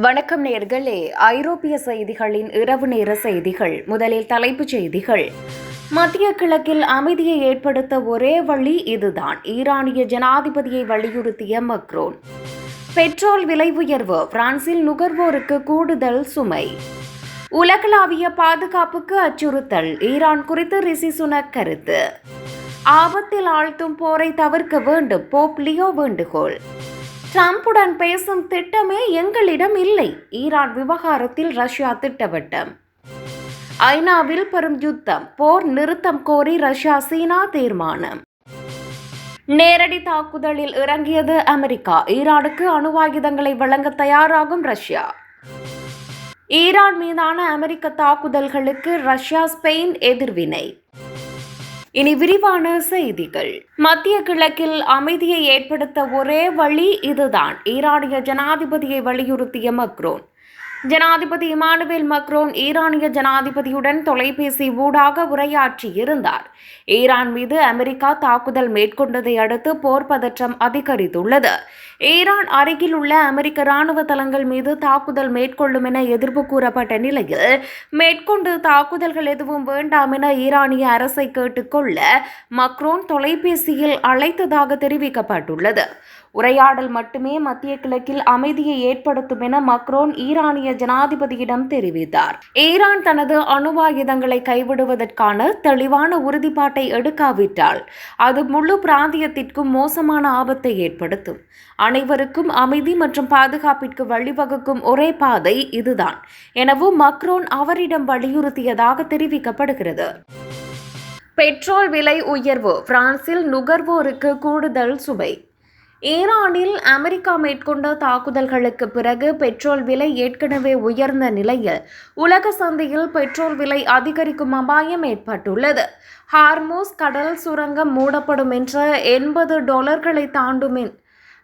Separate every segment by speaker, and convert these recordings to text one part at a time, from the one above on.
Speaker 1: வணக்கம் நேர்களே. ஐரோப்பிய செய்திகளின் இரவு நேர செய்திகள். முதலில் தலைப்புச் செய்திகள். மத்திய கிழக்கில் அமைதியை ஏற்படுத்த ஒரே வழி இதுதான். ஈரானிய ஜனாதிபதியை வலியுறுத்திய மக்ரோன். பெட்ரோல் விலை உயர்வு. பிரான்சில் நுகர்வோருக்கு கூடுதல் சுமை. உலகளாவிய பாதுகாப்புக்கு அச்சுறுத்தல். ஈரான் குறித்து ரிசி சுனக் கருத்து. ஆபத்தில் ஆழ்த்தும் போரை தவிர்க்க வேண்டும். போப் லியோ வேண்டுகோள். ட்ரம்புடன் பேசும் திட்டமே எங்களிடம் இல்லை. ஈரான் விவகாரத்தில் ரஷ்யா திட்டவட்டம். ஐநாவில் பெரும் யுத்தம். போர் நிறுத்தம் கோரி ரஷ்யா சீனா தீர்மானம். நேரடி தாக்குதலில் இறங்கியது அமெரிக்கா. ஈரானுக்கு அணுவாயுதங்களை வழங்க தயாராகும் ரஷ்யா. ஈரான் மீதான அமெரிக்க தாக்குதல்களுக்கு ரஷ்யா ஸ்பெயின் எதிர்வினை. இனி விரிவான செய்திகள். மத்திய கிழக்கில் அமைதியை ஏற்படுத்த ஒரே வழி இதுதான். ஈரானிய ஜனாதிபதியை வலியுறுத்திய மக்ரோன். ஜனாதிபதி இமானுவேல் மக்ரோன் ஈரானிய ஜனாதிபதியுடன் தொலைபேசி ஊடாக உரையாற்றியிருந்தார் ஈரான் மீது அமெரிக்கா தாக்குதல் மேற்கொண்டதை அடுத்து போர் பதற்றம் அதிகரித்துள்ளது. ஈரான் அருகில் உள்ள அமெரிக்க ராணுவ தளங்கள் மீது தாக்குதல் மேற்கொள்ளும் என எதிர்ப்பு கூறப்பட்ட நிலையில் மேற்கொண்டு தாக்குதல்கள் எதுவும் வேண்டாம் என ஈரானிய அரசை கேட்டுக்கொள்ள மக்ரோன் தொலைபேசியில் அழைத்ததாக தெரிவிக்கப்பட்டுள்ளது. உரையாடல் மட்டுமே மத்திய கிழக்கில் அமைதியை ஏற்படுத்தும் என மக்ரோன் ஈரானிய ஜனாதிபதியிடம் தெரிவித்தார். ஈரான் தனது அணுவாயுதங்களை கைவிடுவதற்கான தெளிவான உறுதிப்பாட்டை எடுக்காவிட்டால் அது முழு பிராந்தியத்திற்கும் மோசமான ஆபத்தை ஏற்படுத்தும். அனைவருக்கும் அமைதி மற்றும் பாதுகாப்பிற்கு வழிவகுக்கும் ஒரே பாதை இதுதான். எனவும் மக்ரோன் அவரிடம் வலியுறுத்தியதாக தெரிவிக்கப்படுகிறது. பெட்ரோல் விலை உயர்வு பிரான்சில் நுகர்வோருக்கு கூடுதல் சுமை ஈரானில் அமெரிக்கா மேற்கொண்ட தாக்குதல்களுக்கு பிறகு பெட்ரோல் விலை ஏற்கனவே உயர்ந்த நிலையில் உலக சந்தையில் பெட்ரோல் விலை அதிகரிக்கும் அபாயம் ஏற்பட்டுள்ளது. ஹார்மோஸ் கடல் சுரங்கம் மூடப்படும் என்ற எண்பது டாலர்களை தாண்டுமின்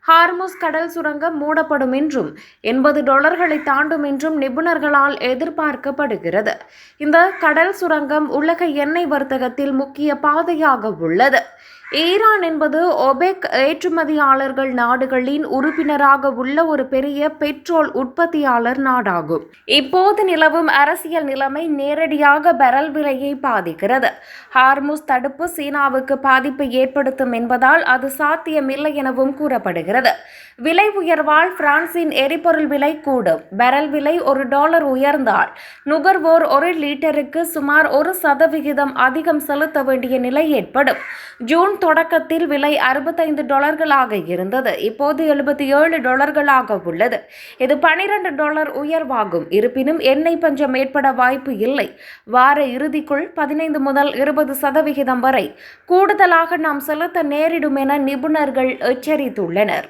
Speaker 1: ஹார்முஸ் கடல் சுரங்கம் மூடப்படும் என்றும் எண்பது டாலர்களை தாண்டும் என்றும் நிபுணர்களால் எதிர்பார்க்கப்படுகிறது. இந்த கடல் சுரங்கம் உலக எண்ணெய் வர்த்தகத்தில் முக்கிய பாதையாக உள்ளது. ஈரான் என்பது ஒபெக் ஏற்றுமதியாளர்கள் நாடுகளின் உறுப்பினராக உள்ள ஒரு பெரிய பெட்ரோல் உற்பத்தியாளர் நாடாகும். இப்போது நிலவும் அரசியல் நிலைமை நேரடியாக பெரல் விலையை பாதிக்கிறது. ஹார்முஸ் தடுப்பு சீனாவுக்கு பாதிப்பை ஏற்படுத்தும் என்பதால் அது சாத்தியமில்லை எனவும் கூறப்படுகிறது. விலை உயர்வால் பிரான்சின் எரிபொருள் விலை கூடும். பெரல் விலை ஒரு டாலர் உயர்ந்தால் நுகர்வோர் ஒரு லிட்டருக்கு சுமார் ஒரு சதவிகிதம் அதிகம் செலுத்த வேண்டிய நிலை ஏற்படும். ஜூன் தொடக்கத்தில் விலை அறுபத்தைந்து டாலர்களாக இருந்தது. இப்போது எழுபத்தி ஏழு டாலர்களாக உள்ளது. இது பனிரெண்டு டாலர் உயர்வாகும். இருப்பினும் எண்ணெய் பஞ்சம் ஏற்பட வாய்ப்பு இல்லை. வார இறுதிக்குள் பதினைந்து முதல் இருபது சதவிகிதம் வரை கூடுதலாக நாம் செலுத்த நேரிடும் என நிபுணர்கள் எச்சரித்துள்ளனர்.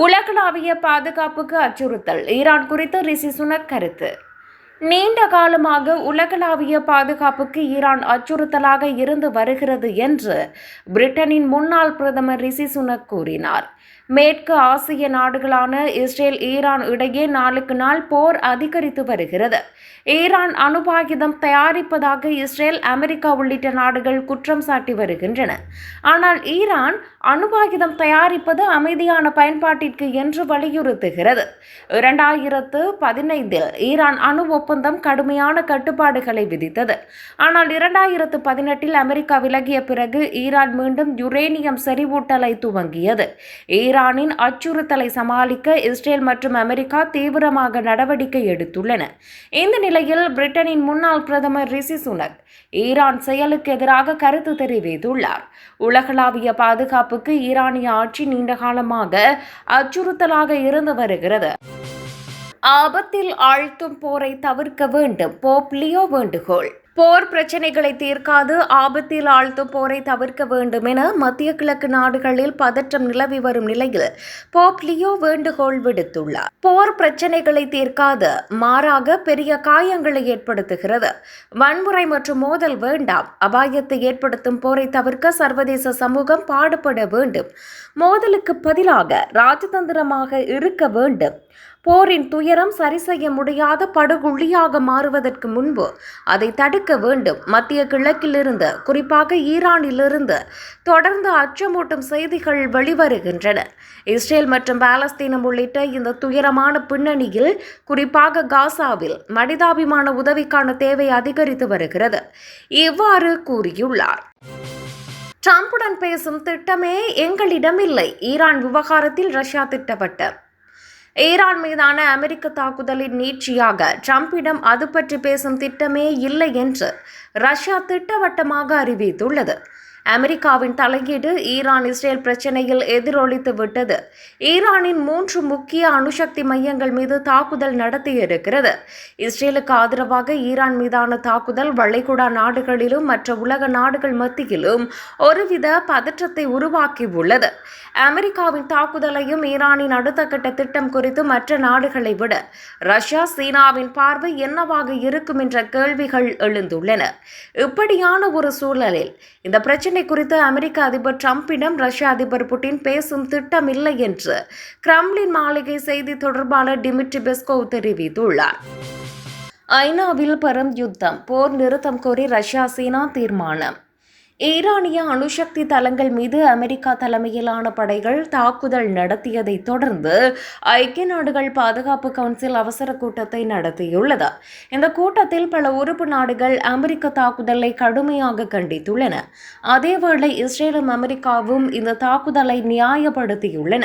Speaker 1: உலகளாவிய பாதுகாப்புக்கு அச்சுறுத்தல். ஈரான் குறித்து ரிஷி சுனக் கருத்து. நீண்ட காலமாக உலகளாவிய பாதுகாப்புக்கு ஈரான் அச்சுறுத்தலாக இருந்து வருகிறது என்று பிரிட்டனின் முன்னாள் பிரதமர் ரிஷி சுனக் கூறினார். மேற்கு ஆசிய நாடுகளான இஸ்ரேல் ஈரான் இடையே நாளுக்கு நாள் போர் அதிகரித்து வருகிறது. ஈரான் அணுபாகிதம் தயாரிப்பதாக இஸ்ரேல் அமெரிக்கா உள்ளிட்ட நாடுகள் குற்றம் சாட்டி வருகின்றன. ஆனால் ஈரான் அணுபாகிதம் தயாரிப்பது அமைதியான பயன்பாட்டிற்கு என்று வலியுறுத்துகிறது. இரண்டாயிரத்து பதினைந்தில் ஈரான் அணு ஒப்பந்தம் கடுமையான கட்டுப்பாடுகளை விதித்தது. ஆனால் இரண்டாயிரத்து பதினெட்டில் அமெரிக்கா விலகிய பிறகு ஈரான் மீண்டும் யுரேனியம் செறிவூட்டலை துவங்கியது. ஈரான் ஈரானின் அச்சுறுத்தலை சமாளிக்க இஸ்ரேல் மற்றும் அமெரிக்கா தீவிரமாக நடவடிக்கை எடுத்துள்ளன. இந்த நிலையில் பிரிட்டனின் முன்னாள் பிரதமர் ரிஷி சுனக் ஈரான் செயலுக்கு எதிராக கருத்து தெரிவித்துள்ளார். உலகளாவிய பாதுகாப்புக்கு ஈரானிய ஆட்சி நீண்ட காலமாக அச்சுறுத்தலாக இருந்து வருகிறது. ஆபத்தில் ஆழ்த்தும் போரை தவிர்க்க வேண்டும். போப் லியோ வேண்டுகோள். போர் பிரச்சனைகளை தீர்க்காது ஆபத்தில் ஆழ்த்தும் போரை தவிர்க்க வேண்டும் என மத்திய கிழக்கு நாடுகளில் பதற்றம் நிலவி வரும் நிலையில் போப் லியோ வேண்டுகோள் விடுத்துள்ளார். போர் பிரச்சனைகளை தீர்க்காது மாறாக பெரிய காயங்களை ஏற்படுத்துகிறது. வன்முறை மற்றும் மோதல் வேண்டாம். அபாயத்தை ஏற்படுத்தும் போரை தவிர்க்க சர்வதேச சமூகம் பாடுபட வேண்டும். மோதலுக்கு பதிலாக ராஜதந்திரமாக இருக்க வேண்டும். போரின் துயரம் சரி செய்ய முடியாத படுகுழியாக மாறுவதற்கு முன்பு அதை தடுக்க வேண்டும். மத்திய கிழக்கிலிருந்து குறிப்பாக ஈரானிலிருந்து தொடர்ந்து அச்சமூட்டும் செய்திகள் வெளிவருகின்றன. இஸ்ரேல் மற்றும் பாலஸ்தீனம் உள்ளிட்ட இந்த துயரமான பின்னணியில் குறிப்பாக காசாவில் மனிதாபிமான உதவிக்கான தேவை அதிகரித்து வருகிறது. இவ்வாறு கூறியுள்ளார். ட்ரம்புடன் பேசும் திட்டமே எங்களிடமில்லை. ஈரான் விவகாரத்தில் ரஷ்யா திட்டப்பட்ட ஈரான் மீதான அமெரிக்க தாக்குதலின் நீட்சியாக ட்ரம்பிடம் அது பற்றி பேசும் திட்டமே இல்லை என்று ரஷ்யா திட்டவட்டமாக அறிவித்துள்ளது. அமெரிக்காவின் தலையீடு ஈரான் இஸ்ரேல் பிரச்சினையில் எதிரொலித்து விட்டது. ஈரானின் மூன்று முக்கிய அணுசக்தி மையங்கள் மீது தாக்குதல் நடத்தியிருக்கிறது. இஸ்ரேலுக்கு ஆதரவாக ஈரான் மீதான தாக்குதல் வளைகுடா நாடுகளிலும் மற்ற உலக நாடுகள் மத்தியிலும் ஒருவித பதற்றத்தை உருவாக்கியுள்ளது. அமெரிக்காவின் தாக்குதலையும் ஈரானின் அடுத்த கட்ட திட்டம் குறித்து மற்ற நாடுகளை விட ரஷ்யா சீனாவின் பார்வை என்னவாக இருக்கும் என்ற கேள்விகள் எழுந்துள்ளன. இப்படியான ஒரு சூழலில் இந்த பிரச்சனை குறித்து அமெரிக்க அதிபர் ட்ரம்பிடம் ரஷ்ய அதிபர் புட்டின் பேசும் திட்டம் இல்லை என்று கிரம்லின் மாளிகை செய்தி தொடர்பாளர் டிமிட்ரி பெஸ்கோவ் தெரிவித்துள்ளார். ஐநாவில் பரம் யுத்தம் போர் நிறுத்தம் கோரி ரஷ்யா சீனா தீர்மானம். ஈரானிய அணுசக்தி தளங்கள் மீது அமெரிக்கா தலைமையிலான படைகள் தாக்குதல் நடத்தியதை தொடர்ந்து ஐக்கிய நாடுகள் பாதுகாப்பு கவுன்சில் அவசர கூட்டத்தை நடத்தியுள்ளது. இந்த கூட்டத்தில் பல உறுப்பு நாடுகள் அமெரிக்க தாக்குதலை கடுமையாக கண்டித்துள்ளன. அதேவேளை இஸ்ரேலும் அமெரிக்காவும் இந்த தாக்குதலை நியாயப்படுத்தியுள்ளன.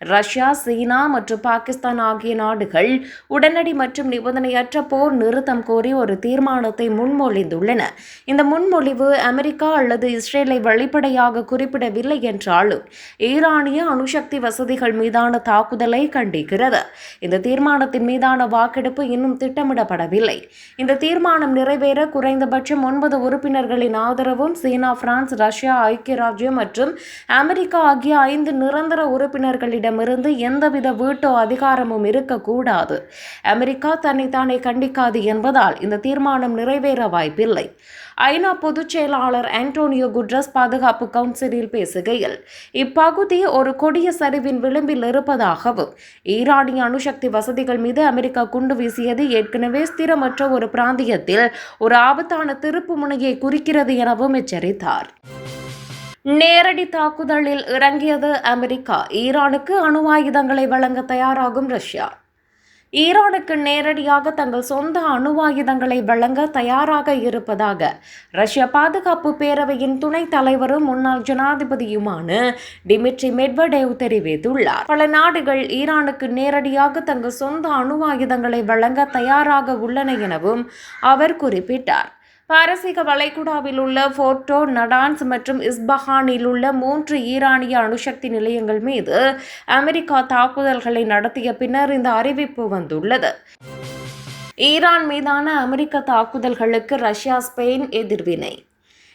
Speaker 1: ரஷ்யா சீனா மற்றும் பாகிஸ்தான் ஆகிய நாடுகள் உடனடி மற்றும் நிபந்தனையற்ற போர் நிறுத்தம் கோரி ஒரு தீர்மானத்தை முன்மொழிந்துள்ளன. இந்த முன்மொழிவு அமெரிக்கா அல்லது இஸ்ரேலை வெளிப்படையாக குறிப்பிடவில்லை என்றாலும் ஈரானிய அணுசக்தி வசதிகள் மீதான தாக்குதலை கண்டிக்கிறது. இந்த தீர்மானத்தின் மீதான வாக்கெடுப்பு இன்னும் திட்டமிடப்படவில்லை. இந்த தீர்மானம் நிறைவேற குறைந்தபட்சம் ஒன்பது உறுப்பினர்களின் ஆதரவும் சீனா பிரான்ஸ் ரஷ்யா ஐக்கிய ராஜ்யம் மற்றும் அமெரிக்கா ஆகிய ஐந்து நிரந்தர உறுப்பினர்களிடம் இடமிருந்து எந்தவித வீட்டோ அதிகாரமும் இருக்கக்கூடாது. அமெரிக்கா தன்னைத்தானே கண்டிக்காது என்பதால் இந்த தீர்மானம் நிறைவேற வாய்ப்பில்லை. ஐநா பொதுச் செயலாளர் ஆண்டோனியோ குட்ரஸ் பாதுகாப்பு கவுன்சிலில் பேசுகையில் இப்பகுதி ஒரு கொடிய சரிவின் விளிம்பில் இருப்பதாகவும் ஈரானிய அணுசக்தி வசதிகள் மீது அமெரிக்கா குண்டு வீசியது ஏற்கனவே ஸ்திரமற்ற ஒரு பிராந்தியத்தில் ஒரு ஆபத்தான திருப்பு முனையை குறிக்கிறது எனவும் எச்சரித்தார். நேரடி தாக்குதலில் இறங்கியது அமெரிக்கா. ஈரானுக்கு அணு ஆயுதங்களை வழங்க தயாராகும் ரஷ்யா. ஈரானுக்கு நேரடியாக தங்கள் சொந்த அணு ஆயுதங்களை வழங்க தயாராக இருப்பதாக ரஷ்ய பாதுகாப்பு பேரவையின் துணைத் தலைவரும் முன்னாள் ஜனாதிபதியுமான டிமிட்ரி மெட்வடேவ் தெரிவித்துள்ளார். பல நாடுகள் ஈரானுக்கு நேரடியாக தங்கள் சொந்த அணு ஆயுதங்களை வழங்க தயாராக உள்ளன எனவும் அவர் குறிப்பிட்டார். பாரசீக வளைகுடாவில் உள்ள போர்ட்டோ நடான்ஸ் மற்றும் இஸ்பஹானில் உள்ள மூன்று ஈரானிய அணுசக்தி நிலையங்கள் மீது அமெரிக்கா தாக்குதல்களை நடத்திய பின்னர் இந்த அறிவிப்பு வந்துள்ளது. ஈரான் மீதான அமெரிக்க தாக்குதல்களுக்கு ரஷ்யா ஸ்பெயின் எதிர்வினை.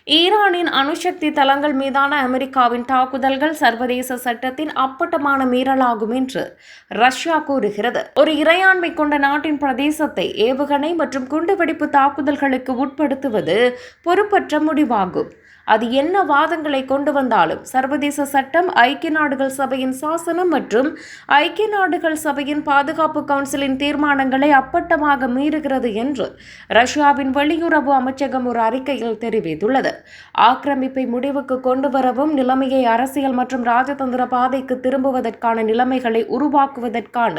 Speaker 1: ஈரானின் அணுசக்தி தளங்கள் மீதான அமெரிக்காவின் தாக்குதல்கள் சர்வதேச சட்டத்தின் அப்பட்டமான மீறலாகும் என்று ரஷ்யா கூறுகிறது. ஒரு இறையாண்மை கொண்ட நாட்டின் பிரதேசத்தை ஏவுகணை மற்றும் குண்டுவெடிப்பு தாக்குதல்களுக்கு உட்படுத்துவது பொறுப்பற்ற முடிவாகும். அது என்ன வாதங்களை கொண்டு வந்தாலும் சர்வதேச சட்டம் ஐக்கிய நாடுகள் சபையின் சாசனம் மற்றும் ஐக்கிய நாடுகள் சபையின் பாதுகாப்பு கவுன்சிலின் தீர்மானங்களை அப்பட்டமாக மீறுகிறது என்று ரஷ்யாவின் வெளியுறவு அமைச்சகம் ஒரு அறிக்கையில் தெரிவித்துள்ளது. ஆக்கிரமிப்பை முடிவுக்கு கொண்டு வரவும் நிலைமையை அரசியல் மற்றும் ராஜதந்திர பாதைக்கு திரும்புவதற்கான நிலைமைகளை உருவாக்குவதற்கான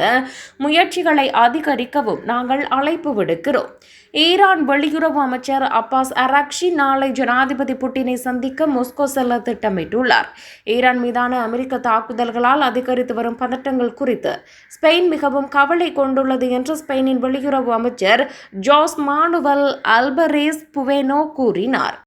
Speaker 1: முயற்சிகளை அதிகரிக்கவும் நாங்கள் அழைப்பு விடுக்கிறோம். ஈரான் வெளியுறவு அமைச்சர் அப்பாஸ் அராக்ஷி நாளை ஜனாதிபதி புட்டினை சந்திக்க மொஸ்கோ செல்ல திட்டமிட்டுள்ளார். ஈரான் மீதான அமெரிக்க தாக்குதல்களால் அதிகரித்து வரும் பதட்டங்கள் குறித்து ஸ்பெயின் மிகவும் கவலை கொண்டுள்ளது என்று ஸ்பெயினின் வெளியுறவு அமைச்சர் ஜோஸ் மானுவல் அல்பரேஸ் புவேனோ கூறினார்.